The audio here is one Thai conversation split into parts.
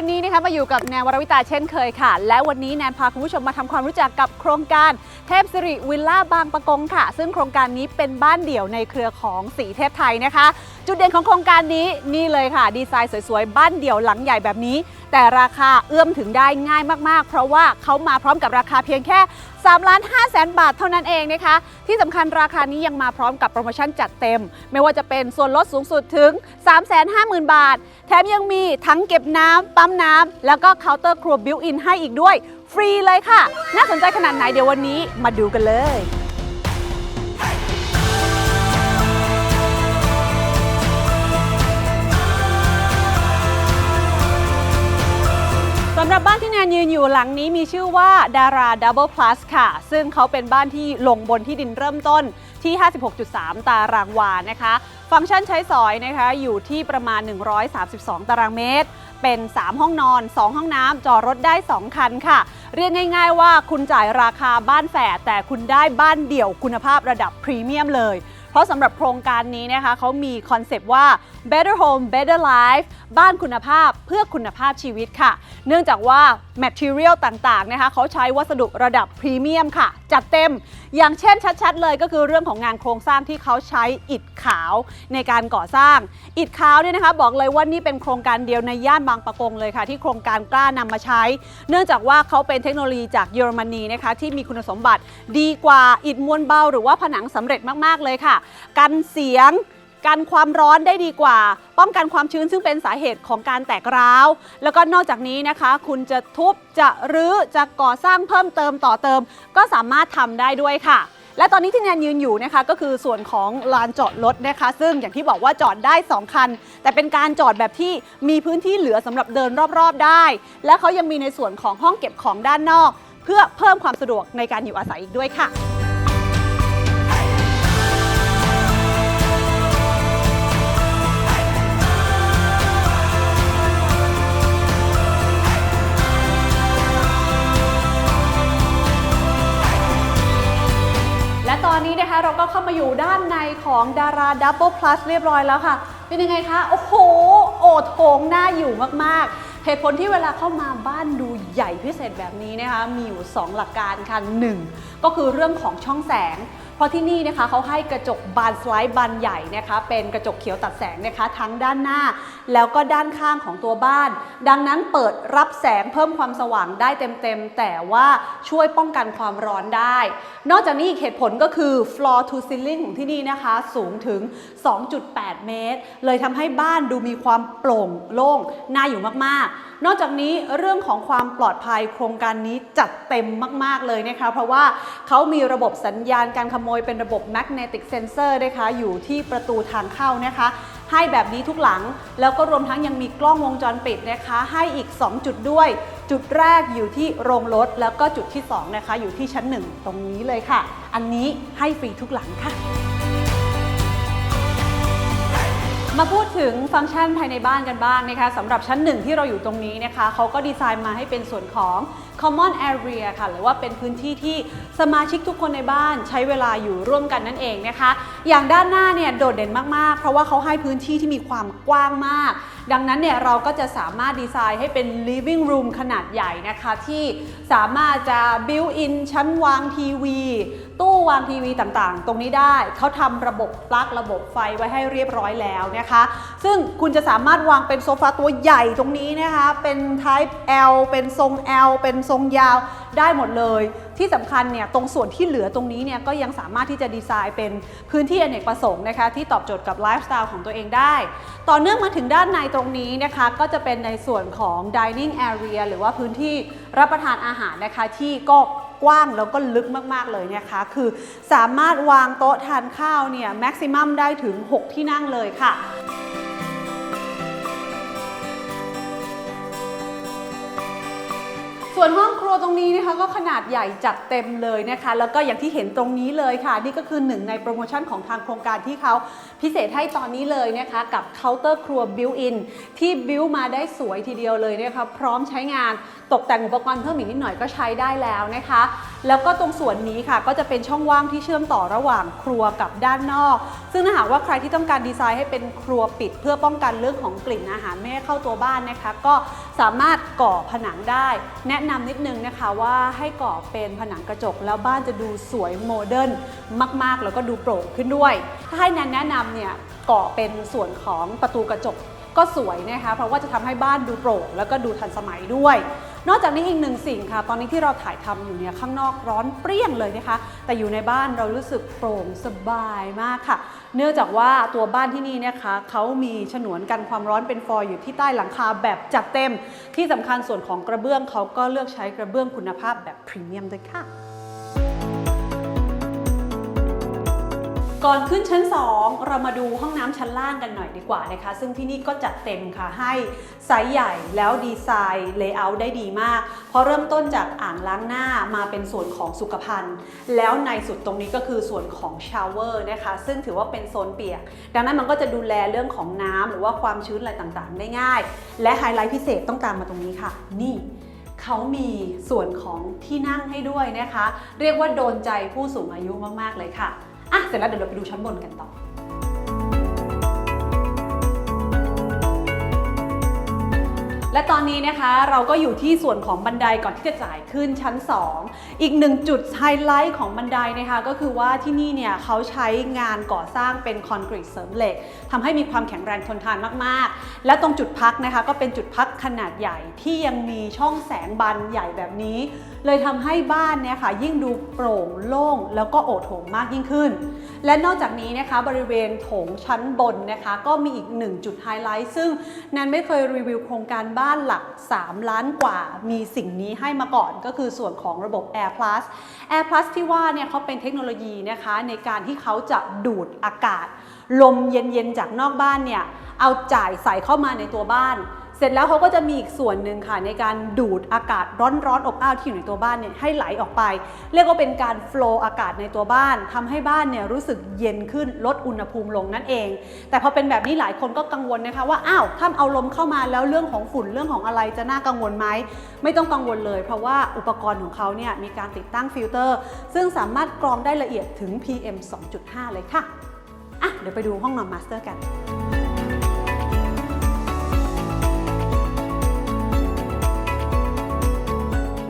วันนี้นะคะมาอยู่กับแนววรวิตาเช่นเคยค่ะ และวันนี้แนนพาคุณผู้ชมมาทำความรู้จักกับโครงการเทพสิริวิลล่าบางปะกงค่ะ ซึ่งโครงการนี้เป็นบ้านเดี่ยวในเครือของสีเทพไทยนะคะ จุดเด่นของโครงการนี้นี่เลยค่ะ ดีไซน์สวยๆ บ้านเดี่ยวหลังใหญ่แบบนี้ แต่ราคาเอื้อมถึงได้ง่ายมากๆ เพราะว่าเขามาพร้อมกับราคาเพียงแค่3ล้าน5แสนบาทเท่านั้นเองนะคะ ที่สำคัญราคานี้ยังมาพร้อมกับโปรโมชั่นจัดเต็ม ไม่ว่าจะเป็นส่วนลดสูงสุดถึง 350,000 บาท แถมยังมีทั้งเก็บน้ำปั๊มน้ำแล้วก็เคาน์เตอร์ครัวบิวอินให้อีกด้วย ฟรีเลยค่ะ น่าสนใจขนาดไหนเดี๋ยววันนี้มาดูกันเลย รับบ้านที่แนนยืนอยู่หลังนี้มีชื่อว่าดารา Double Plus ค่ะ ซึ่งเขาเป็นบ้านที่ลงบนที่ดินเริ่มต้นที่ 56.3 ตารางวานะคะ ฟังก์ชันใช้สอยนะคะอยู่ที่ประมาณ 132 ตารางเมตร เป็น 3 ห้องนอน 2 ห้องน้ำจอดรถได้ 2 คันค่ะ เรียกง่ายๆว่าคุณจ่ายราคาบ้านแฝดแต่คุณได้บ้านเดี่ยวคุณภาพระดับพรีเมียมเลย ราะสำหรับโครงการนี้นะคะเขามีคอนเซปต์ว่า better home better life บ้านคุณภาพเพื่อคุณภาพชีวิตค่ะ เนื่องจากว่า material ต่างๆนะคะเขาใช้วัสดุระดับพรีเมียมค่ะ จัดเต็มอย่างเช่นชัด ๆ เลยก็คือเรื่องของงานโครงสร้างที่เขาใช้อิฐขาวในการก่อสร้าง อิฐขาวเนี่ยนะคะบอกเลยว่านี่เป็นโครงการเดียวในย่านบางปะกงเลยค่ะ ที่โครงการกล้านำมาใช้ เนื่องจากว่าเขาเป็นเทคโนโลยีจากเยอรมนีนะคะที่มีคุณสมบัติดีกว่าอิฐมวลเบา หรือว่าผนังสำเร็จมากๆเลยค่ะ กันเสียง กันความร้อนได้ดีกว่า ป้องกันความชื้นซึ่งเป็นสาเหตุของการแตกร้าว แล้วก็นอกจากนี้นะคะ คุณจะทุบจะรื้อจะก่อสร้างเพิ่มเติมต่อเติม ก็สามารถทำได้ด้วยค่ะ และตอนนี้ที่แนนยืนอยู่นะคะ ก็คือส่วนของลานจอดรถนะคะ ซึ่งอย่างที่บอกว่าจอดได้ 2 คัน แต่เป็นการจอดแบบที่มีพื้นที่เหลือสำหรับเดินรอบๆได้ และเขายังมีในส่วนของห้องเก็บของด้านนอก เพื่อเพิ่มความสะดวกในการอยู่อาศัยอีกด้วยค่ะและ เราก็เข้ามาอยู่ด้านในของดาราดับเบิลพลัสเรียบร้อยแล้วค่ะ เป็นยังไงคะ โอ้โห โอโถงน่าอยู่มากๆ เหตุผลที่เวลาเข้ามาบ้านดูใหญ่พิเศษแบบนี้นะคะ มีอยู่ 2 หลักการค่ะหนึ่งก็คือเรื่องของช่องแสง เพราะที่นี่นะคะเขาให้กระจกบานสไลด์บานใหญ่นะคะ เป็นกระจกเขียวตัดแสงนะคะ ทั้งด้านหน้า แล้วก็ด้านข้างของตัวบ้าน ดังนั้นเปิดรับแสงเพิ่มความสว่างได้เต็มๆ แต่ว่าช่วยป้องกันความร้อนได้ นอกจากนี้อีกเหตุผลก็คือ floor to ceiling ของที่นี่นะคะสูงถึง 2.8 เมตร เลยทำให้บ้านดูมีความโปร่งโล่งน่าอยู่มากๆ นอกจากนี้เรื่องของความปลอดภัยโครงการนี้จัดเต็มมาก ๆเลยนะคะ เพราะว่าเขามีระบบสัญญาณการขโมยเป็นระบบ magnetic sensor นะคะอยู่ที่ประตูทางเข้านะคะ ให้แบบนี้ทุกหลัง แล้วก็รวมทั้งยังมีกล้องวงจรปิดนะคะ ให้อีก 2 จุดด้วย จุดแรกอยู่ที่โรงรถ แล้วก็จุดที่ 2 นะคะ อยู่ที่ชั้น 1 ตรงนี้เลยค่ะ อันนี้ให้ฟรีทุกหลังค่ะ มาพูดถึงฟังก์ชันภายในบ้านกันบ้างนะคะสำหรับชั้นหนึ่งที่เราอยู่ตรงนี้นะคะเขาก็ดีไซน์มาให้เป็นส่วนของ common area ค่ะ หรือว่าเป็นพื้นที่ที่สมาชิกทุกคนในบ้านใช้เวลาอยู่ร่วมกันนั่นเองนะคะ อย่างด้านหน้าเนี่ยโดดเด่นมากๆ เพราะว่าเขาให้พื้นที่ที่มีความกว้างมาก ดังนั้นเนี่ยเราก็จะสามารถดีไซน์ให้เป็น living room ขนาดใหญ่นะคะที่สามารถจะ built in ชั้นวางทีวี ตู้วางทีวีต่างๆ ตรงนี้ได้เขาทำระบบปลั๊กระบบไฟไว้ให้เรียบร้อยแล้วนะคะ ซึ่งคุณจะสามารถวางเป็นโซฟาตัวใหญ่ตรงนี้นะคะ เป็น type L เป็นทรง L เป็นทรงยาวได้หมดเลย ที่สำคัญเนี่ยตรงส่วนที่เหลือตรงนี้เนี่ยก็ยังสามารถที่จะดีไซน์เป็นพื้นที่อเนกประสงค์นะคะที่ตอบโจทย์กับไลฟ์สไตล์ของตัวเองได้ ต่อเนื่องมาถึงด้านในตรงนี้นะคะก็จะเป็นในส่วนของ dining area หรือว่าพื้นที่รับประทานอาหารนะคะที่ก็กว้างแล้วก็ลึกมาก ๆ เลยนะคะ คือสามารถวางโต๊ะทานข้าวเนี่ยแม็กซิมัมได้ถึง 6 ที่นั่งเลยค่ะ ส่วนห้องครัวตรงนี้นะคะก็ขนาดใหญ่จัดเต็มเลยนะคะ แล้วก็อย่างที่เห็นตรงนี้เลยค่ะ นี่ก็คือหนึ่งในโปรโมชั่นของทางโครงการที่เขาพิเศษให้ตอนนี้เลยนะคะกับเคาน์เตอร์ครัวบิวอินที่บิวมาได้สวยทีเดียวเลยนะคะพร้อมใช้งานตกแต่งอุปกรณ์เพิ่มอีกนิดหน่อยก็ใช้ได้แล้วนะคะแล้วก็ตรงส่วนนี้ค่ะก็จะเป็นช่องว่างที่เชื่อมต่อระหว่างครัวกับด้านนอก ซึ่งถ้าหากว่าใครที่ต้องการดีไซน์ให้เป็นครัวปิด เพื่อป้องกันเรื่องของกลิ่นอาหารไม่ให้เข้าตัวบ้านนะคะ ก็สามารถก่อผนังได้ แนะนำนิดนึงนะคะว่าให้ก่อเป็นผนังกระจก แล้วบ้านจะดูสวยโมเดิร์นมาก ๆ แล้วก็ดูโปร่งขึ้นด้วย ถ้าให้แนนแนะนำเนี่ยก่อเป็นส่วนของประตูกระจกก็สวยนะคะเพราะว่าจะทำให้บ้านดูโปร่งแล้วก็ดูทันสมัยด้วย นอกจากนี้อีกหนึ่งสิ่งค่ะ ตอนนี้ที่เราถ่ายทำอยู่เนี่ยข้างนอกร้อนเปรี้ยงเลยนะคะ แต่อยู่ในบ้านเรารู้สึกโปร่งสบายมากค่ะ เนื่องจากว่าตัวบ้านที่นี่นะคะเขามีฉนวนกันความร้อนเป็นฟอยล์อยู่ที่ใต้หลังคาแบบจัดเต็ม ที่สำคัญส่วนของกระเบื้องเขาก็เลือกใช้กระเบื้องคุณภาพแบบพรีเมียมด้วยค่ะ ก่อนขึ้นชั้น 2 เรามาดูห้องน้ำชั้นล่างกันหน่อยดีกว่านะคะ ซึ่งที่นี่ก็จัดเต็มค่ะให้ไซส์ใหญ่แล้วดีไซน์เลเยอร์ได้ดีมาก เพราะเริ่มต้นจากอ่างล้างหน้ามาเป็นส่วนของสุขภัณฑ์ แล้วในสุดตรงนี้ก็คือส่วนของชาวเวอร์นะคะ ซึ่งถือว่าเป็นโซนเปียก ดังนั้นมันก็จะดูแลเรื่องของน้ำหรือว่าความชื้นอะไรต่างๆ ได้ง่าย และไฮไลท์พิเศษต้องตามมาตรงนี้ค่ะ นี่เขามีส่วนของที่นั่งให้ด้วยนะคะ เรียกว่าโดนใจผู้สูงอายุมากๆเลยค่ะ อะเสร็จแล้วเดี๋ยวเราไปดูชั้นบนกันต่อ และตอนนี้นะคะเราก็อยู่ที่ส่วนของบันไดก่อนที่จะจ่ายขึ้นชั้น 2 อีกหนึ่งจุดไฮไลท์ของบันไดนะคะก็คือว่าที่นี่เนี่ยเขาใช้งานก่อสร้างเป็นคอนกรีตเสริมเหล็กทำให้มีความแข็งแรงทนทานมาก ๆ และตรงจุดพักนะคะก็เป็นจุดพักขนาดใหญ่ที่ยังมีช่องแสงบานใหญ่แบบนี้ เลยทำให้บ้านเนี่ยค่ะยิ่งดูโปร่งโล่ง แล้วก็โอโถงมากยิ่งขึ้น และนอกจากนี้นะคะบริเวณโถงชั้นบนนะคะก็มีอีกหนึ่งจุดไฮไลท์ซึ่งแนนไม่เคยรีวิวโครงการบ้านานหลัก 3 ล้านกว่า มีสิ่งนี้ให้มาก่อนก็คือส่วนของระบบ Air Plus Air Plus ที่ว่าเนี่ยเขาเป็นเทคโนโลยีนะคะในการที่เขาจะดูดอากาศ ลมเย็นๆจากนอกบ้านเนี่ยเอาจ่ายใส่เข้ามาในตัวบ้าน เสร็จแล้วเขาก็จะมีอีกส่วนหนึ่งค่ะในการดูดอากาศร้อนๆอบอ้าวที่อยู่ในตัวบ้านเนี่ยให้ไหลออกไป เรียกว่าเป็นการโฟล์อากาศในตัวบ้านทำให้บ้านเนี่ยรู้สึกเย็นขึ้นลดอุณหภูมิลงนั่นเอง แต่พอเป็นแบบนี้หลายคนก็กังวลนะคะว่าอ้าวถ้าเอาลมเข้ามาแล้วเรื่องของฝุ่นเรื่องของอะไรจะน่ากังวลไหมไม่ต้องกังวลเลย เพราะว่าอุปกรณ์ของเขาเนี่ยมีการติดตั้งฟิลเตอร์ ซึ่งสามารถกรองได้ละเอียดถึง PM 2.5 เลยค่ะอะเดี๋ยวไปดูห้องนอนมาสเตอร์กัน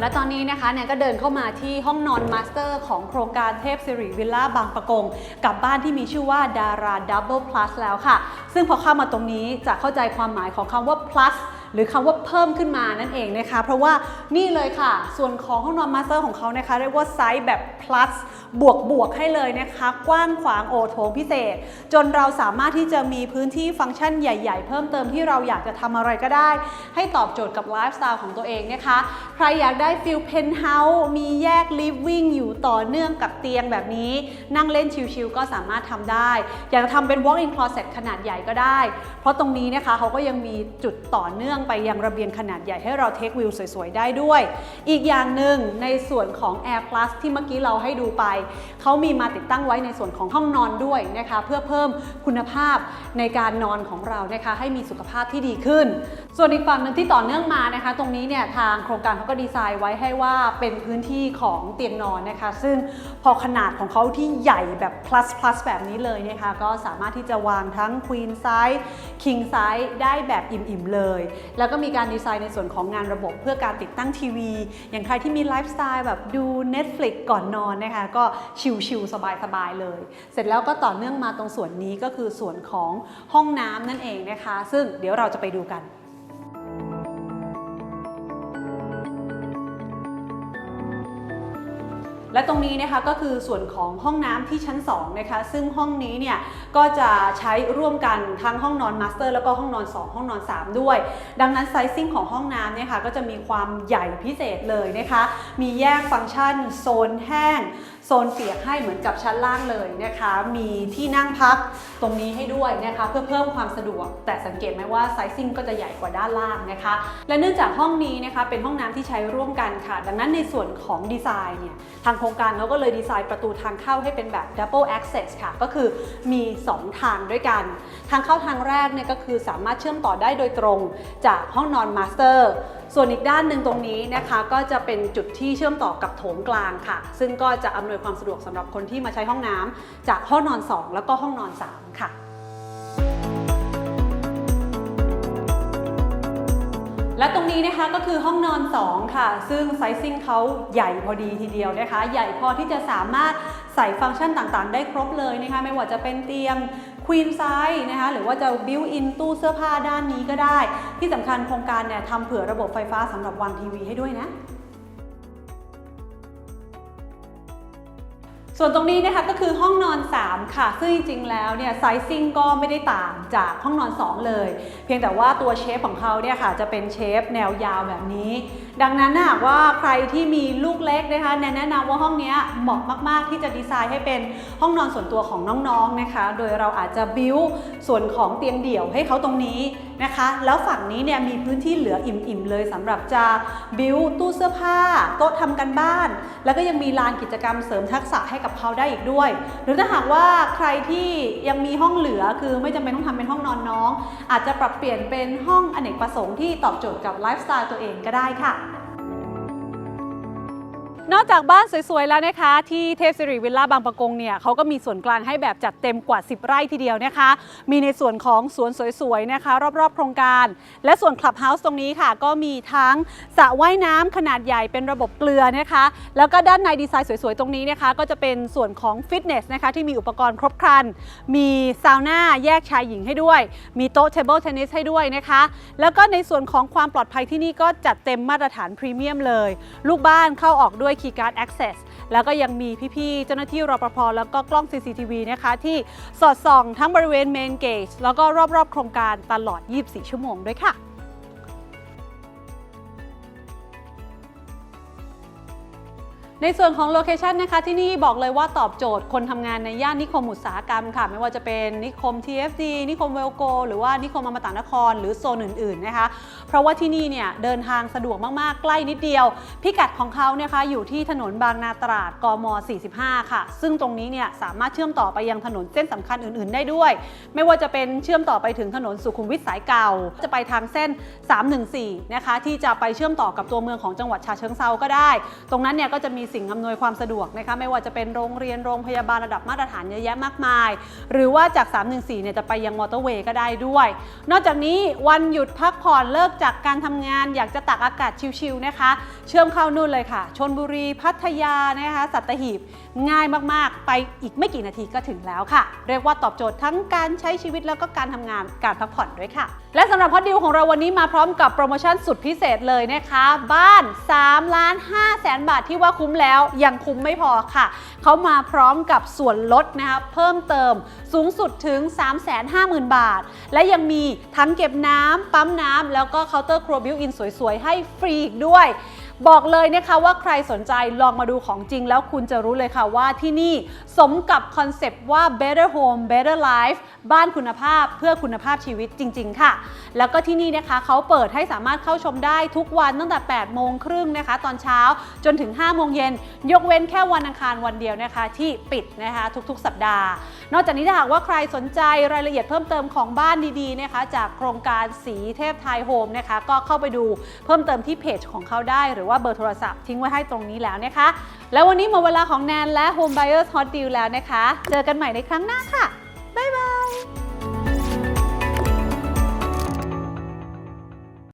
และตอนนี้นะคะเนี่ยก็เดินเข้ามาที่ห้องนอนมาสเตอร์ของโครงการเทพสิริวิลล่าบางประกง กับบ้านที่มีชื่อว่าดาราดับเบิลพลัสแล้วค่ะ ซึ่งพอเข้ามาตรงนี้จะเข้าใจความหมายของคำว่า plus หรือคำว่าเพิ่มขึ้นมานั่นเองนะคะ เพราะว่านี่เลยค่ะ ส่วนของห้องนอนมาสเตอร์ของเขานะคะ เรียกว่าไซส์แบบ plus บวกบวกให้เลยนะคะ กว้างขวางโอโถงพิเศษ จนเราสามารถที่จะมีพื้นที่ฟังก์ชันใหญ่ ๆ เพิ่มเติมที่เราอยากจะทำอะไรก็ได้ ให้ตอบโจทย์กับไลฟ์สไตล์ของตัวเองนะคะ ใครอยากได้ฟิลเพนท์เฮาส์มีแยกลิฟวิ่งอยู่ต่อเนื่องกับเตียงแบบนี้ นั่งเล่นชิลๆก็สามารถทำได้ อยากจะทำเป็น walk-in closet ขนาดใหญ่ก็ได้ เพราะตรงนี้นะคะเขาก็ยังมีจุดต่อเนื่องไปยังระเบียงขนาดใหญ่ให้เราเทควิวสวยๆ ได้ด้วย อีกอย่างหนึ่งในส่วนของ Air Plus ที่เมื่อกี้เราให้ดูไป เขามีมาติดตั้งไว้ในส่วนของห้องนอนด้วยนะคะเพื่อเพิ่มคุณภาพในการนอนของเรานะคะให้มีสุขภาพที่ดีขึ้น ส่วนอีกฝั่งหนึ่งที่ต่อเนื่องมานะคะ ตรงนี้เนี่ยทางโครงการเขาก็ดีไซน์ไว้ให้ว่าเป็นพื้นที่ของเตียงนอนนะคะ ซึ่งพอขนาดของเขาที่ใหญ่แบบ plus plus แบบนี้เลยนะคะ ก็สามารถที่จะวางทั้ง queen size king size ได้แบบอิ่มๆเลยแล้วก็มีการดีไซน์ในส่วนของงานระบบเพื่อการติดตั้งทีวี อย่างใครที่มีไลฟ์สไตล์แบบดู Netflix ก่อนนอนนะคะก็ชิลๆสบายๆเลย เสร็จแล้วก็ต่อเนื่องมาตรงส่วนนี้ก็คือส่วนของห้องน้ำนั่นเองนะคะ ซึ่งเดี๋ยวเราจะไปดูกัน และตรงนี้นะคะก็คือส่วนของห้องน้ำที่ชั้น2นะคะซึ่งห้องนี้เนี่ยก็จะใช้ร่วมกันทั้งห้องนอนมาสเตอร์แล้วก็ห้องนอน 2 ห้องนอน 3 ด้วย ดังนั้นไซซิ่งของห้องน้ำเนี่ยค่ะก็จะมีความใหญ่พิเศษเลยนะคะมีแยกฟังก์ชันโซนแห้ง โซนเปียกให้เหมือนกับชั้นล่างเลยนะคะ มีที่นั่งพักตรงนี้ให้ด้วยนะคะ เพื่อเพิ่มความสะดวก แต่สังเกตไหมว่าไซซิ่งก็จะใหญ่กว่าด้านล่างนะคะ และเนื่องจากห้องนี้นะคะเป็นห้องน้ำที่ใช้ร่วมกันค่ะ ดังนั้นในส่วนของดีไซน์เนี่ยทางโครงการเขาก็เลยดีไซน์ประตูทางเข้าให้เป็นแบบ double access ค่ะ ก็คือมี 2 ทางด้วยกัน ทางเข้าทางแรกเนี่ยก็คือสามารถเชื่อมต่อได้โดยตรงจากห้องนอนมาสเตอร์ ส่วนอีกด้านหนึ่งตรงนี้นะคะก็จะเป็นจุดที่เชื่อมต่อกับโถงกลางค่ะ ซึ่งก็จะอำนวยความสะดวกสำหรับคนที่มาใช้ห้องน้ำจากห้องนอน 2 แล้วก็ห้องนอน 3 ค่ะและตรงนี้นะคะก็คือห้องนอน 2 ค่ะ ซึ่งไซซิ่งเขาใหญ่พอดีทีเดียวนะคะ ใหญ่พอที่จะสามารถใส่ฟังก์ชันต่างๆ ได้ครบเลยนะคะ ไม่ว่าจะเป็นเตียง Queen Size นะคะหรือว่าจะ built in ตู้เสื้อผ้าด้านนี้ก็ได้ ที่สำคัญโครงการเนี่ยทำเผื่อระบบไฟฟ้าสำหรับวางทีวีให้ด้วยนะส่วนตรงนี้นะคะก็คือห้องนอน 3 ค่ะ ซึ่งจริงๆแล้วเนี่ยไซซิ่งก็ไม่ได้ต่างจากห้องนอน 2 เลย เพียงแต่ว่าตัวเชฟของเขาเนี่ยค่ะจะเป็นเชฟแนวยาวแบบนี้ ดังนั้นหากว่าใครที่มีลูกเล็กนะคะแนะนำว่าห้องนี้เหมาะมาก ๆ ที่จะดีไซน์ให้เป็นห้องนอนส่วนตัวของน้องๆนะคะ โดยเราอาจจะบิวส่วนของเตียงเดี่ยวให้เขาตรงนี้นะคะ แล้วฝั่งนี้เนี่ยมีพื้นที่เหลืออิ่ม ๆ เลยสำหรับจะบิวตู้เสื้อผ้า โต๊ะทำกันบ้าน แล้วก็ยังมีลานกิจกรรมเสริมทักษะให้กับเขาได้อีกด้วย หรือถ้าหากว่าใครที่ยังมีห้องเหลือคือไม่จำเป็นต้องทำเป็นห้องนอนน้อง อาจจะปรับเปลี่ยนเป็นห้องอเนกประสงค์ที่ตอบโจทย์กับไลฟ์สไตล์ตัวเองก็ได้ค่ะ นอกจากบ้านสวยๆ แล้วนะคะ ที่เทพสิริวิลล่าบางประกงเนี่ยเขาก็มีส่วนกลางให้แบบจัดเต็มกว่า 10 ไร่ทีเดียวนะคะ มีในส่วนของสวนสวยๆ นะคะ รอบๆ โครงการ และส่วนคลับเฮาส์ตรงนี้ค่ะ ก็มีทั้งสระว่ายน้ำขนาดใหญ่เป็นระบบเกลือนะคะ แล้วก็ด้านในดีไซน์สวยๆ ตรงนี้นะคะ ก็จะเป็นส่วนของฟิตเนสนะคะที่มีอุปกรณ์ครบครัน มีซาวน่าแยกชายหญิงให้ด้วย มีโต๊ะเทเบิลเทนนิสให้ด้วยนะคะ แล้วก็ในส่วนของความปลอดภัยที่นี่ก็จัดเต็มมาตรฐานพรีเมียมเลย ลูกบ้านเข้าออกด้วยคีย์การ์ด Access แล้วก็ยังมีพี่ๆ เจ้าหน้าที่รปภแล้วก็กล้อง CCTV นะคะที่สอดส่องทั้งบริเวณเมนเกจแล้วก็รอบๆ โครงการตลอด 24 ชั่วโมงด้วยค่ะ ในส่วนของโลเคชันนะคะที่นี่บอกเลยว่าตอบโจทย์คนทำงานในย่านนิคมอุตสาหกรรมค่ะ ไม่ว่าจะเป็นนิคม TFD นิคมเวลโก หรือว่านิคมอมตะนคร หรือโซนอื่นๆนะคะ เพราะว่าที่นี่เนี่ยเดินทางสะดวกมากๆ ใกล้นิดเดียว พิกัดของเขาเนี่ยคะอยู่ที่ถนนบางนาตราดกม 45 ค่ะ ซึ่งตรงนี้เนี่ยสามารถเชื่อมต่อไปยังถนนเส้นสำคัญอื่นๆ ได้ด้วย ไม่ว่าจะเป็นเชื่อมต่อไปถึงถนนสุขุมวิทสายเก่า จะไปทางเส้น 314 นะคะที่จะไปเชื่อมต่อกับตัวเมืองของจังหวัดฉะเชิงเซาก็ได้ ตรงนั้นเนี่ยก็จะมีสิ่งอำนวยความสะดวกนะคะไม่ว่าจะเป็นโรงเรียนโรงพยาบาลระดับมาตรฐานเยอะแยะมากมาย หรือว่าจาก 314 เนี่ยจะไปยังมอเตอร์เวย์ก็ได้ด้วย นอกจากนี้วันหยุดพักผ่อนเลิกจากการทำงาน อยากจะตักอากาศชิลๆนะคะ เชื่อมเข้านู่นเลยค่ะชนบุรีพัทยานะคะสัตหีบ ง่ายมากๆ ไปอีกไม่กี่นาทีก็ถึงแล้วค่ะ เรียกว่าตอบโจทย์ทั้งการใช้ชีวิตแล้วก็การทำงานการพักผ่อนด้วยค่ะ และสำหรับพอดดิวของเราวันนี้มาพร้อมกับโปรโมชั่นสุดพิเศษเลยนะคะ บ้าน3ล้าน5แสนบาทที่ว่าคุ้มแล้วยังคุ้มไม่พอค่ะ เขามาพร้อมกับส่วนลดนะคะเพิ่มเติมสูงสุดถึง 350,000 บาท และยังมีทั้งเก็บน้ำปั๊มน้ำแล้วก็เคาน์เตอร์ครัวบิวอินสวยๆ ให้ฟรีอีกด้วย บอกเลยนะคะว่าใครสนใจลองมาดูของจริง แล้วคุณจะรู้เลยค่ะว่าที่นี่สมกับคอนเซปต์ว่า better home better life บ้านคุณภาพเพื่อคุณภาพชีวิตจริง ๆ ค่ะ แล้วก็ที่นี่นะคะเขาเปิดให้สามารถเข้าชมได้ทุกวันตั้งแต่ 8 โมงครึ่งนะคะ ตอนเช้าจนถึง 5 โมงเย็น ยกเว้นแค่วันอังคารวันเดียวนะคะที่ปิดนะคะทุกๆ สัปดาห์ นอกจากนี้ถ้าหากว่าใครสนใจรายละเอียดเพิ่มเติมของบ้านดีๆนะคะจากโครงการสีเทพไทยโฮมนะคะก็เข้าไปดูเพิ่มเติมที่เพจของเขาได้ หรือว่าเบอร์โทรศัพท์ทิ้งไว้ให้ตรงนี้แล้วนะคะ แล้ววันนี้หมดเวลาของแนนและ Home Buyers Hot Deal แล้วนะคะ เจอกันใหม่ในครั้งหน้าค่ะบ๊ายบาย